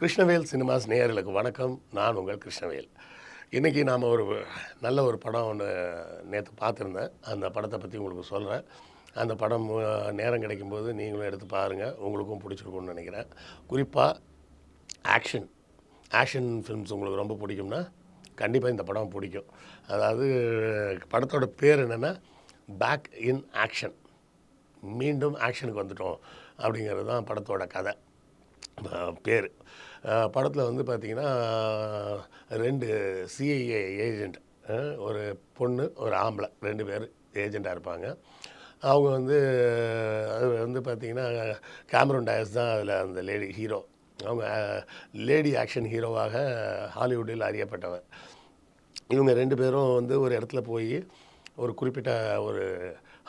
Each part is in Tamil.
கிருஷ்ணவேல் சினிமாஸ் நேயர்களுக்கு வணக்கம். நான் உங்கள் கிருஷ்ணவேல். இன்றைக்கி நாம் ஒரு நல்ல ஒரு படம் ஒன்று நேற்று பார்த்துருந்தேன். அந்த படத்தை பற்றி உங்களுக்கு சொல்கிறேன் அந்த படம் நேரம் கிடைக்கும்போது நீங்களும் எடுத்து பாருங்கள் உங்களுக்கும் பிடிச்சிருக்கும்னு நினைக்கிறேன். குறிப்பாக ஆக்ஷன். ஆக்ஷன் ஃபிலிம்ஸ் உங்களுக்கு ரொம்ப பிடிக்கும்னா கண்டிப்பாக இந்த படம் பிடிக்கும். அதாவது படத்தோட பேர் என்னென்னா பேக் இன் ஆக்ஷன் மீண்டும் ஆக்ஷனுக்கு வந்துட்டோம் அப்படிங்கிறது தான் படத்தோட கதை. பேர். படத்தில் வந்து பார்த்திங்கன்னா ரெண்டு சிஐஏ ஏஜெண்ட் ஒரு பொண்ணு ஒரு ஆம்பளை ரெண்டு பேர் ஏஜெண்ட்டாக இருப்பாங்க. அவங்க வந்து அது வந்து பார்த்திங்கன்னா கேமரன் டயஸ் தான் அதில் அந்த லேடி ஹீரோ அவங்க லேடி ஆக்ஷன் ஹீரோவாக ஹாலிவுட்டில் அறியப்பட்டவர். இவங்க ரெண்டு பேரும் வந்து ஒரு இடத்துல போய் ஒரு குறிப்பிட்ட ஒரு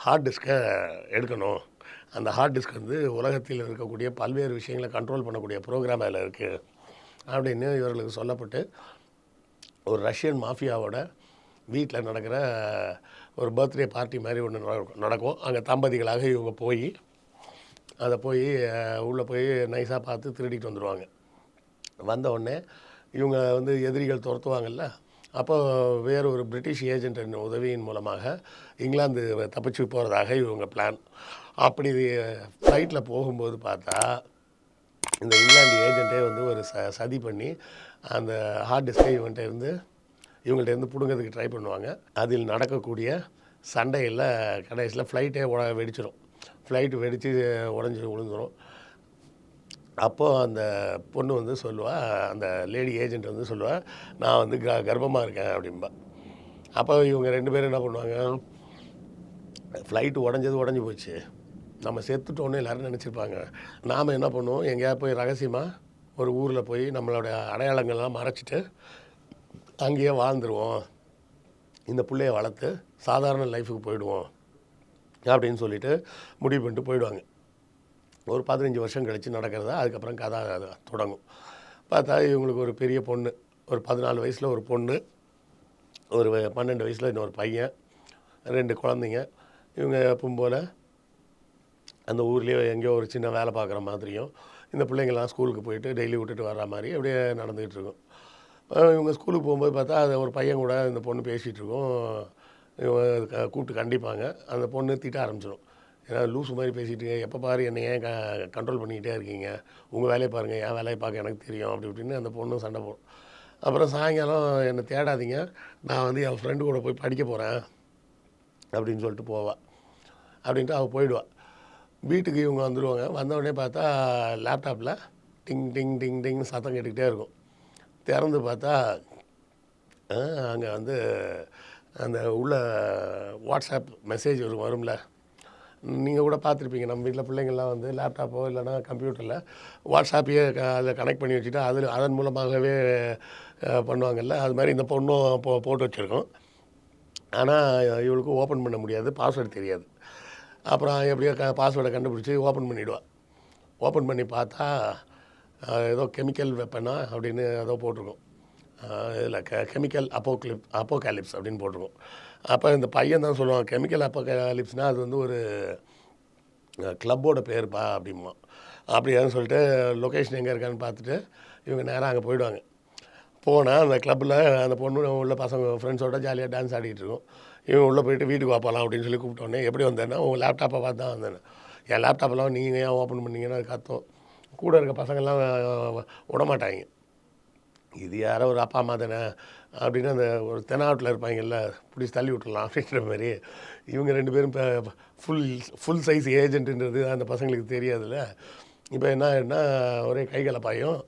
ஹார்ட் டிஸ்கை எடுக்கணும். அந்த ஹார்ட் டிஸ்க் வந்து உலகத்தில் இருக்கக்கூடிய பல்வேறு விஷயங்களை கண்ட்ரோல் பண்ணக்கூடிய ப்ரோக்ராம் அதில் இருக்குது அப்படின்னு இவர்களுக்கு சொல்லப்பட்டு ஒரு ரஷ்யன் மாஃபியாவோட வீட்டில் நடக்கிற ஒரு பர்த்டே பார்ட்டி மாதிரி ஒன்று நடக்கும். அங்கே தம்பதிகளாக இவங்க போய் அதை போய் உள்ளே போய் நைஸாக பார்த்து திருடிட்டு வந்துடுவாங்க வந்த உடனே இவங்க வந்து எதிரிகள் துரத்துவாங்கல்ல? அப்போ வேறு ஒரு பிரிட்டிஷ் ஏஜென்ட்டின் உதவியின் மூலமாக இங்கிலாந்து தப்பிச்சு போகிறதாக இவங்க பிளான் அப்படி ஃப்ளைட்டில் போகும்போது பார்த்தா இந்த இங்கிலாந்து ஏஜென்ட்டே வந்து ஒரு ச சதி பண்ணி அந்த ஹார்ட் டிஸ்கை இவன்கிட்ட இருந்து இவங்கள்ட்ட இருந்து பிடுங்கிறதுக்கு ட்ரை பண்ணுவாங்க. அதில் நடக்கக்கூடிய சண்டையில் கடைசியில் ஃப்ளைட்டே உட வெடிச்சிடும் ஃப்ளைட்டு வெடித்து உடஞ்சி விழுந்துடும் அப்போது அந்த பொண்ணு வந்து சொல்லுவாள் அந்த லேடி ஏஜென்ட் வந்து சொல்லுவாள் நான் வந்து க கர்ப்பமாக இருக்கேன் அப்படிம்பா. அப்போ இவங்க ரெண்டு பேரும் என்ன பண்ணுவாங்க ஃப்ளைட்டு உடஞ்சது உடஞ்சி போச்சு. நம்ம செத்துட்டோன்னு எல்லோரும் நினச்சிருப்பாங்க. நாம் என்ன பண்ணுவோம் எங்கேயாவது போய் ரகசியமாக ஒரு ஊரில் போய் நம்மளோட அடையாளங்கள்லாம் மறைச்சிட்டு அங்கேயே வாழ்ந்துருவோம். இந்த பிள்ளைய வளர்த்து சாதாரண லைஃபுக்கு போயிடுவோம். அப்படின்னு சொல்லிட்டு முடிவு பண்ணிட்டு போயிடுவாங்க. ஒரு பதினஞ்சு வருஷம் கழித்து நடக்கிறதா அதுக்கப்புறம் கதை தொடங்கும். பார்த்தா இவங்களுக்கு ஒரு பெரிய பொண்ணு ஒரு பதினாலு வயசில் ஒரு பொண்ணு ஒரு பன்னெண்டு வயசில் இன்னொரு பையன் ரெண்டு குழந்தைங்க. இவங்க எப்பவும் போல் அந்த ஊர்லேயோ எங்கேயோ ஒரு சின்ன வேலை பார்க்குற மாதிரியும் இந்த பிள்ளைங்கள்லாம் ஸ்கூலுக்கு போயிட்டு டெய்லி விட்டுட்டு வர்ற மாதிரி அப்படியே நடந்துகிட்டு இருக்கும். இவங்க ஸ்கூலுக்கு போகும்போது பார்த்தா அது ஒரு பையன் கூட இந்த பொண்ணு பேசிகிட்டு கூப்பிட்டு கண்டிப்பாங்க. அந்த பொண்ணு திட்ட ஆரம்பிச்சிடும் ஏன்னா லூஸ் மாதிரி பேசிட்டு எப்போ பாரு என்னை ஏன் க கண்ட்ரோல் பண்ணிக்கிட்டே இருக்கீங்க? உங்கள் வேலையை பாருங்கள் என் வேலையை பார்க்க எனக்கு தெரியும். அப்படி இப்படின்னு அந்த பொண்ணும் சண்டை போடும். அப்புறம் சாயங்காலம் என்னை தேடாதீங்க. நான் வந்து என் ஃப்ரெண்டு கூட போய் படிக்க போகிறேன் அப்படின்னு சொல்லிட்டு போவாள் அப்படின்ட்டு அவள் போயிடுவாள் வீட்டுக்கு இவங்க வந்துடுவாங்க வந்த உடனே பார்த்தா லேப்டாப்பில் டிங் டிங் டிங் டிங்னு சத்தம் கேட்டுக்கிட்டே இருக்கும். திறந்து பார்த்தா அங்கே வந்து அந்த உள்ள வாட்ஸ்அப் மெசேஜ் வரும் வரும்ல. நீங்கள் கூட பார்த்துருப்பீங்க. நம்ம வீட்டில் பிள்ளைங்கள்லாம் வந்து லேப்டாப்போ இல்லைனா கம்ப்யூட்டரில் வாட்ஸ்அப்பையே க- அதில் கனெக்ட் பண்ணி வச்சுட்டு அதில் அதன் மூலமாகவே பண்ணுவாங்கல்ல. அது மாதிரி இந்த பொண்ணும் போ போட்டு வச்சுருக்கோம். ஆனால் இவளுக்கு ஓப்பன் பண்ண முடியாது. பாஸ்வேர்டு தெரியாது. அப்புறம் எப்படியோ க பாஸ்வேர்டை கண்டுபிடிச்சி ஓப்பன் பண்ணிவிடுவாள் ஓப்பன் பண்ணி பார்த்தா ஏதோ கெமிக்கல் வெப்பனா அப்படின்னு ஏதோ போட்டிருக்கோம். இதில் கெ கெமிக்கல் அப்போக்லிப் அப்போகாலிப்ஸ் அப்படின்னு போட்டிருக்கோம். அப்போ இந்த பையன் தான் சொல்லுவான் கெமிக்கல் அப்போகாலிப்ஸ்னால் அது வந்து ஒரு கிளப்போட பேருப்பா அப்படிமா அப்படியான்னு சொல்லிட்டு லொக்கேஷன் எங்கே இருக்கான்னு பார்த்துட்டு இவங்க நேராக அங்கே போயிடுவாங்க. போனால் அந்த கிளப்பில் அந்த பொண்ணு உள்ள பசங்க ஃப்ரெண்ட்ஸோட ஜாலியாக டான்ஸ் ஆடிக்கிட்டு இருக்கோம். இவன் உள்ளே போயிட்டு வீட்டுக்கு வாப்பலாம் அப்படின்னு சொல்லி கூப்பிட்டோன்னே எப்படி வந்தேன்னா உங்கள் லேப்டாப்பை பார்த்து தான் வந்தேன் என் லேப்டாப்பெல்லாம் நீங்கள் ஏன் ஓப்பன் பண்ணிங்கன்னா அது கத்தோம். கூட இருக்க பசங்கள்லாம் விடமாட்டாங்க. இது யாரோ ஒரு அப்பா அம்மா தானே அப்படின்னு அந்த ஒரு தெனாவட்டில் இருப்பாங்கல்ல பிடிச்சி தள்ளி விட்டுறலாம் அப்படின்ற மாதிரி. இவங்க ரெண்டு பேரும் இப்போ ஃபுல் ஃபுல் சைஸ் ஏஜென்ட்டுன்றது அந்த பசங்களுக்கு தெரியாதுல்ல. இப்போ என்ன ஆயிடுனா ஒரே கைகளை பாயும்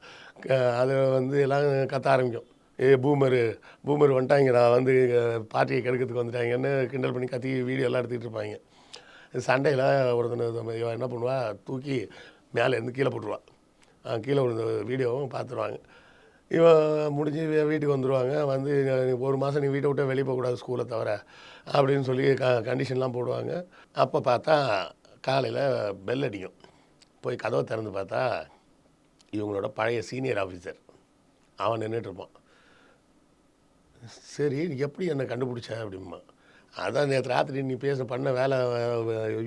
அது வந்து எல்லாம் கத்த ஆரம்பிக்கும். ஏ பூமரு பூமர் வந்துட்டாங்கடா வந்து பார்ட்டியை கெடுக்கிறதுக்கு வந்துட்டாங்கன்னு கிண்டல் பண்ணி கத்தி வீடியோலாம் எடுத்துக்கிட்டு இருப்பாங்க. சண்டையில் ஒருத்தன் இவன் என்ன பண்ணுவா? தூக்கி மேலே இருந்து கீழே போட்டுருவான் கீழே விழுந்த வீடியோவும் பார்த்துருவாங்க. இவன் முடிஞ்சு வீட்டுக்கு வந்துடுவாங்க வந்து ஒரு மாதம் நீ வீட்டை விட்டு வெளியே போகக்கூடாது ஸ்கூலை தவிர அப்படின்னு சொல்லி க கண்டிஷன்லாம் போடுவாங்க அப்போ பார்த்தா காலையில் பெல் அடிக்கும் போய் கதவை திறந்து பார்த்தா இவங்களோட பழைய சீனியர் ஆஃபீஸர் அவன் நின்றுட்டுருப்பான் சரி எப்படி என்னை கண்டுபிடிச்ச அப்படிம்பா அதான் நேற்று ராத்திரி நீ பேச பண்ண வேலை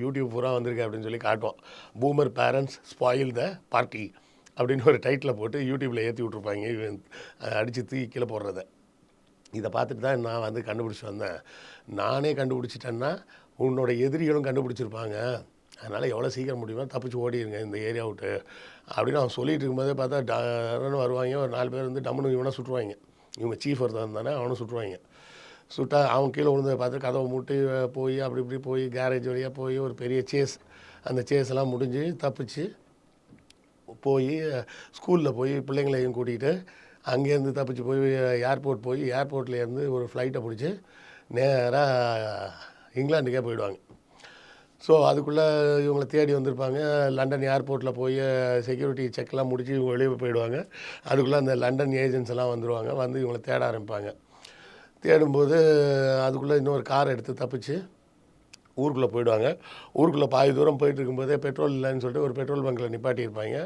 யூடியூப் பூரா வந்திருக்கு அப்படின்னு சொல்லி காட்டுவான் boomer parents spoil the party அப்படின்னு ஒரு டைட்டில் போட்டு யூடியூப்பில் ஏற்றி விட்ருப்பாங்க இவன் அடித்து தூக்கி கீழே போடுறத. இதை பார்த்துட்டு தான் நான் வந்து கண்டுபிடிச்சி வந்தேன். நானே கண்டுபிடிச்சிட்டேன்னா உன்னோட எதிரிகளும் கண்டுபிடிச்சிருப்பாங்க. அதனால் எவ்வளோ சீக்கிரம் முடியுமோ தப்பிச்சு ஓடிடுங்க இந்த ஏரியா விட்டு அப்படின்னு அவன் சொல்லிகிட்டு இருக்கும்போதே பார்த்தா டன்னு வருவாங்க. ஒரு நாலு பேர் வந்து டம்முன்னு இவனை சுட்டுருவாங்க. இவங்க சீஃப் ஒருத்தன் தானே அவனை சுட்டுருவாங்க. சுட்டா அவன் கீழே விழுந்ததை பார்த்து கதவை மூட்டி போய் அப்படி இப்படி போய் கேரேஜ் வழியாக போய் ஒரு பெரிய சேஸ் அந்த சேஸ் எல்லாம் முடிஞ்சு தப்பிச்சு போய் ஸ்கூலில் போய் பிள்ளைங்களையும் கூட்டிகிட்டு அங்கேருந்து தப்பிச்சு போய் ஏர்போர்ட் போய் ஏர்போர்ட்லேருந்து ஒரு ஃப்ளைட்டை பிடிச்சி நேராக இங்கிலாந்துக்கே போயிடுவாங்க. ஸோ அதுக்குள்ளே இவங்களை தேடி வந்திருப்பாங்க. லண்டன் ஏர்போர்ட்டில் போய் செக்யூரிட்டி செக்லாம் முடித்து இவங்க வெளியே போயிடுவாங்க. அதுக்குள்ளே அந்த லண்டன் ஏஜென்ட்ஸ் எல்லாம் வந்துடுவாங்க வந்து இவங்களை தேட ஆரம்பிப்பாங்க. தேடும்போது அதுக்குள்ளே இன்னொரு கார் எடுத்து தப்பிச்சு ஊருக்குள்ளே போயிடுவாங்க. ஊருக்குள்ளே பாதி தூரம் போயிட்டு இருக்கும்போதே பெட்ரோல் இல்லைன்னு சொல்லிட்டு ஒரு பெட்ரோல் பங்க்கில் நிப்பாட்டியிருப்பாங்க.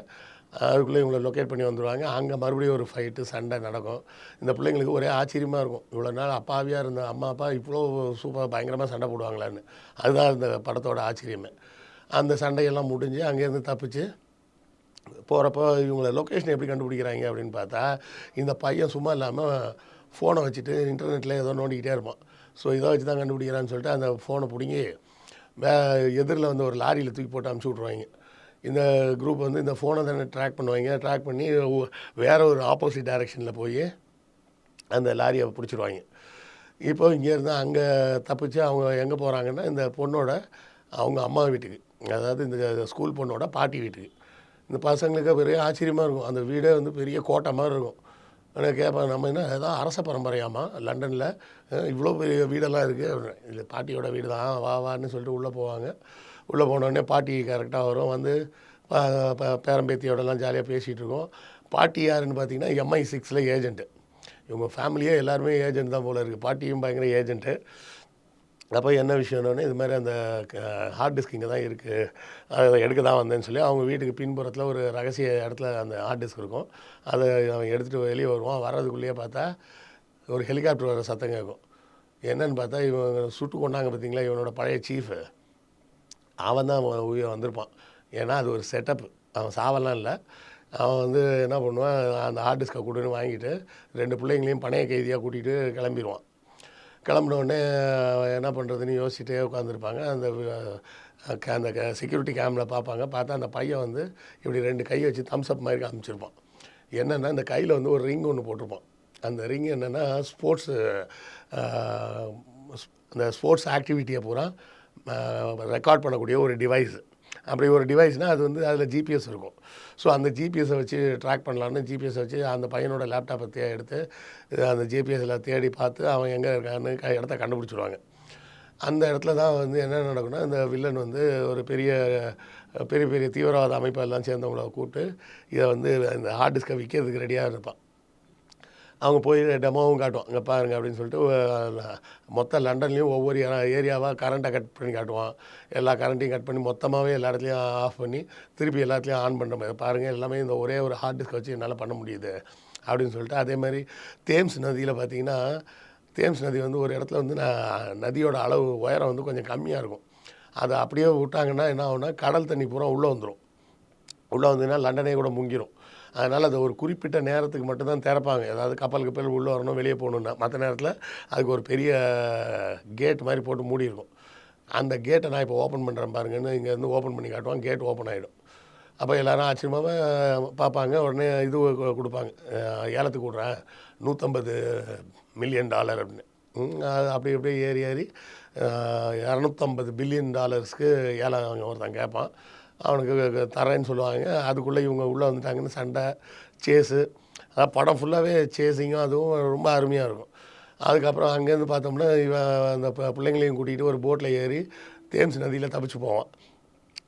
அதுக்குள்ளே இவங்களை லொக்கேட் பண்ணி வந்துடுவாங்க அங்கே மறுபடியும் ஒரு ஃபைட்டு சண்டை நடக்கும். இந்த பிள்ளைங்களுக்கு ஒரே ஆச்சரியமாக இருக்கும். இவ்வளோ நாள் அப்பாவியாக இருந்த அம்மா அப்பா இவ்வளோ சூப்பராக பயங்கரமாக சண்டை போடுவாங்களான்னு. அதுதான் இந்த படத்தோட ஆச்சரியமே. அந்த சண்டையெல்லாம் முடிஞ்சு அங்கேருந்து தப்பிச்சு போகிறப்போ இவங்கள லொக்கேஷன் எப்படி கண்டுபிடிக்கிறாங்க அப்படின்னு பார்த்தா இந்த பையன் சும்மா இல்லாமல் ஃபோனை வச்சுட்டு இன்டர்நெட்டில் ஏதோ நோண்டிக்கிட்டே இருப்பான். ஸோ இதை வச்சு தான் கண்டுபிடிக்கிறான்னு சொல்லிட்டு அந்த ஃபோனை பிடிங்கி வே எதிரில் வந்து ஒரு லாரியில் தூக்கி போட்டு அமுச்சு விட்ருவாங்க இந்த குரூப் வந்து இந்த ஃபோனை தானே ட்ராக் பண்ணுவாங்க. ட்ராக் பண்ணி வேறு ஒரு ஆப்போசிட் டைரெக்ஷனில் போய் அந்த லாரியை பிடிச்சிருவாங்க. இப்போ இங்கேருந்து அங்கே தப்பிச்சு அவங்க எங்கே போகிறாங்கன்னா இந்த பொண்ணோட அவங்க அம்மா வீட்டுக்கு. அதாவது இந்த ஸ்கூல் பொண்ணோட பாட்டி வீட்டுக்கு. இந்த பசங்களுக்கு பெரிய ஆச்சரியமாக இருக்கும். அந்த வீடே வந்து பெரிய கோட்டை மாதிரி இருக்கும். ஆனால் கேட்பாங்க நம்ம என்ன ஏதாவது அரச பரம்பரையாமா லண்டனில் இவ்வளோ பெரிய வீடெல்லாம் இருக்குது இது பாட்டியோட வீடு தான் வா வான்னு சொல்லிட்டு உள்ளே போவாங்க. உள்ளே போனோடனே பாட்டி கரெக்டாக வரும். வந்து பேரம்பேத்தியோடலாம் ஜாலியாக பேசிகிட்டு இருக்கோம். பாட்டி யாருன்னு பார்த்தீங்கன்னா எம்ஐ சிக்ஸில் ஏஜென்ட்டு இவங்க ஃபேமிலியே எல்லாருமே ஏஜென்ட் தான் போல இருக்குது பாட்டியும் பயங்கர ஏஜென்ட்டு அப்போ என்ன விஷயம்னு இது மாதிரி அந்த ஹார்ட் டிஸ்க் இங்கே தான் இருக்குது அதை எடுக்க தான் வந்தேன்னு சொல்லி அவங்க வீட்டுக்கு பின்புறத்தில் ஒரு ரகசிய இடத்துல அந்த ஹார்ட் டிஸ்க் இருக்கும். அதை அவன் எடுத்துகிட்டு வெளியே வருவான். வர்றதுக்குள்ளேயே பார்த்தா ஒரு ஹெலிகாப்டர் வர சத்தம் கேட்கும். என்னன்னு பார்த்தா இவன் சுட்டு கொண்டாங்க பார்த்தீங்களா? இவனோட பழைய சீஃபு அவன் தான் உயிர் வந்திருப்பான். ஏன்னா அது ஒரு செட்டப் அவன் சாவலாம் இல்லை. அவன் வந்து என்ன பண்ணுவான்? அந்த ஹார்ட் டிஸ்கை கொடுன்னு வாங்கிட்டு ரெண்டு பிள்ளைங்களையும் பணைய கைதியாக கூட்டிகிட்டு கிளம்பிடுவான் கிளம்பினோடனே என்ன பண்ணுறதுன்னு யோசிச்சுட்டே உட்காந்துருப்பாங்க அந்த க- அந்த செக்யூரிட்டி கேமில் பார்ப்பாங்க. பார்த்தா அந்த பையன் வந்து இப்படி ரெண்டு கையை வச்சு தம்ஸ் அப் மாதிரி காமிச்சிருப்பான். என்னென்னா இந்த கையில் வந்து ஒரு ரிங் ஒன்று போட்டிருப்பான். அந்த ரிங் என்னென்னா ஸ்போர்ட்ஸு அந்த ஸ்போர்ட்ஸ் ஆக்டிவிட்டியை பூரா ரெக்கார்ட் பண்ணக்கூடிய ஒரு டிவைஸு அப்படி ஒரு டிவைஸ்னால் அது வந்து அதில் ஜிபிஎஸ் இருக்கும். ஸோ அந்த ஜிபிஎஸை வச்சு ட்ராக் பண்ணலான்னு ஜிபிஎஸ் வச்சு அந்த பையனோட லேப்டாப்பை தே எடுத்து அந்த ஜிபிஎஸில் தேடி பார்த்து அவன் எங்கே இருக்கான்னு க இடத்த கண்டுபிடிச்சிடுவாங்க அந்த இடத்துல தான் வந்து என்ன நடக்கும்னா இந்த வில்லன் வந்து ஒரு பெரிய பெரிய பெரிய தீவிரவாத அமைப்பெல்லாம் சேர்ந்தவங்கள கூப்பிட்டு இதை வந்து இந்த ஹார்ட் டிஸ்கை விற்கிறதுக்கு ரெடியாக இருப்பான். அவங்க போய் டெமோவும் காட்டுவோம் இங்கே பாருங்க அப்படின்னு சொல்லிட்டு மொத்த லண்டன்லேயும் ஒவ்வொரு ஏரியாவாக கரண்ட்டை கட் பண்ணி காட்டுவான். எல்லா கரண்ட்டையும் கட் பண்ணி மொத்தமாகவே எல்லா இடத்துலையும் ஆஃப் பண்ணி திருப்பி எல்லாத்துலேயும் ஆன் பண்ணுற மாதிரி. பாருங்கள் எல்லாமே இந்த ஒரே ஒரு ஹார்ட் டிஸ்க் வச்சு என்னால் பண்ண முடியுது அப்படின்னு சொல்லிட்டு அதே மாதிரி தேம்ஸ் நதியில் பார்த்தீங்கன்னா தேம்ஸ் நதி வந்து ஒரு இடத்துல வந்து நான் நதியோட அளவு உயரம் வந்து கொஞ்சம் கம்மியாக இருக்கும். அதை அப்படியே விட்டாங்கன்னா என்ன ஆகும்னா கடல் தண்ணி பூரா உள்ளே வந்துடும் உள்ளே வந்ததுன்னா லண்டனே கூட முங்கிரும். அதனால் அது ஒரு குறிப்பிட்ட நேரத்துக்கு மட்டும்தான் திறப்பாங்க. ஏதாவது கப்பல் கப்பல் உள்ளே வரணும் வெளியே போகணுன்னா மற்ற நேரத்தில் அதுக்கு ஒரு பெரிய கேட் மாதிரி போட்டு மூடியிருக்கும் அந்த கேட்டை நான் இப்போ ஓப்பன் பண்ணுறேன் பாருங்கன்னு இங்கேருந்து ஓப்பன் பண்ணி காட்டுவான். கேட் ஓப்பன் ஆகிடும் அப்போ எல்லாரும் ஆச்சரியமாக பார்ப்பாங்க. உடனே இது கொடுப்பாங்க. ஏலத்துக்கு விட்றேன் நூற்றம்பது மில்லியன் டாலர் அப்படின்னு. அது அப்படி அப்படியே ஏறி ஏறி இரநூத்தம்பது பில்லியன் டாலர்ஸ்க்கு ஏலம் அங்கே ஒருத்தன் கேட்பான். அவனுக்கு தரேன்னு சொல்லுவாங்க. அதுக்குள்ளே இவங்க உள்ளே வந்துட்டாங்கன்னு சண்டை சேஸு. அதான் படம் ஃபுல்லாகவே சேஸிங்கும் அதுவும் ரொம்ப அருமையாக இருக்கும். அதுக்கப்புறம் அங்கேருந்து பார்த்தோம்னா இவன் அந்த ப- பிள்ளைங்களையும் கூட்டிகிட்டு ஒரு போட்டில் ஏறி தேம்ஸ் நதியில் தப்பிச்சு போவான்.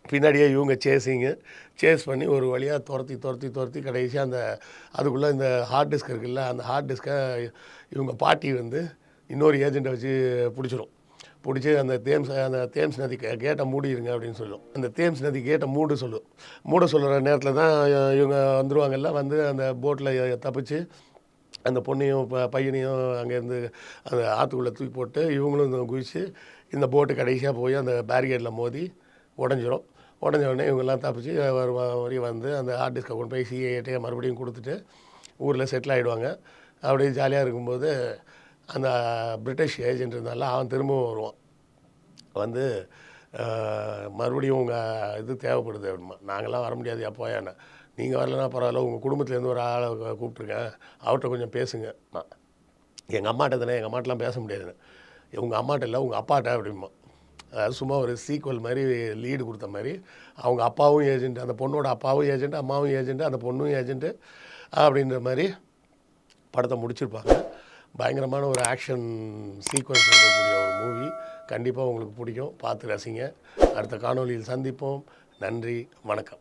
பின்னாடியே இவங்க சேஸிங்கு. சேஸ் பண்ணி ஒரு வழியாக துரத்தி துரத்தி துரத்தி கடைசியாக அந்த அதுக்குள்ளே இந்த ஹார்ட் டிஸ்க் இருக்குல்ல அந்த ஹார்ட் டிஸ்க்கை இவங்க பாட்டி வந்து இன்னொரு ஏஜெண்ட்டை வச்சு பிடிச்சிரும். பிடிச்சி அந்த தேம்ஸ் அந்த தேம்ஸ் நதி கேட்டை மூடிடுங்க அப்படின்னு சொல்லும். அந்த தேம்ஸ் நதி கேட்டை மூட சொல்லும். மூட சொல்கிற நேரத்தில் தான் இவங்க வந்துடுவாங்கல்ல வந்து அந்த போட்டில் தப்பிச்சு அந்த பொண்ணையும் ப பையனையும் அங்கேருந்து அந்த ஆற்றுக்குள்ளே தூக்கி போட்டு இவங்களும் இந்த குதிச்சு இந்த போட்டு கடைசியாக போய் அந்த பேரிகேடில் மோதி உடஞ்சிரும். உடஞ்ச உடனே இவங்கெல்லாம் தப்பிச்சு வரு வரையும் வந்து அந்த ஹார்ட் டிஸ்கை கொண்டு போய் சிஏட்டே மறுபடியும் கொடுத்துட்டு ஊரில் செட்டில் ஆகிடுவாங்க அப்படியே ஜாலியாக இருக்கும்போது அந்த பிரிட்டிஷ் ஏஜென்ட் இருந்தால அவன் திரும்பவும் வருவான். வந்து மறுபடியும் உங்கள் இது தேவைப்படுது. அப்படிமா நாங்களாம் வர முடியாது எப்போ என்ன? நீங்கள் வரலன்னா பரவாயில்ல உங்கள் குடும்பத்துலேருந்து ஒரு ஆளை கூப்பிட்ருக்கேன் அவர்கிட்ட கொஞ்சம் பேசுங்க. எங்கள் அம்மாட்ட தானே எங்கள் அம்மாட்டெலாம் பேச முடியாதுன்னு உங்கள் அம்மாட்ட இல்லை உங்கள் அப்பாட்ட அப்படிமா அதாவது சும்மா ஒரு சீக்வல் மாதிரி லீடு கொடுத்த மாதிரி அவங்க அப்பாவும் ஏஜென்ட் அந்த பொண்ணோட அப்பாவும் ஏஜென்ட் அம்மாவும் ஏஜென்ட் அந்த பொண்ணும் ஏஜென்ட்டு அப்படின்ற மாதிரி படத்தை முடிச்சிருப்பாங்க. பயங்கரமான ஒரு ஆக்ஷன் சீக்வன்ஸ் இருக்கக்கூடிய ஒரு மூவி கண்டிப்பாக உங்களுக்கு பிடிக்கும். பார்த்து ரசிங்க. அடுத்த காணொளியில் சந்திப்போம். நன்றி. வணக்கம்.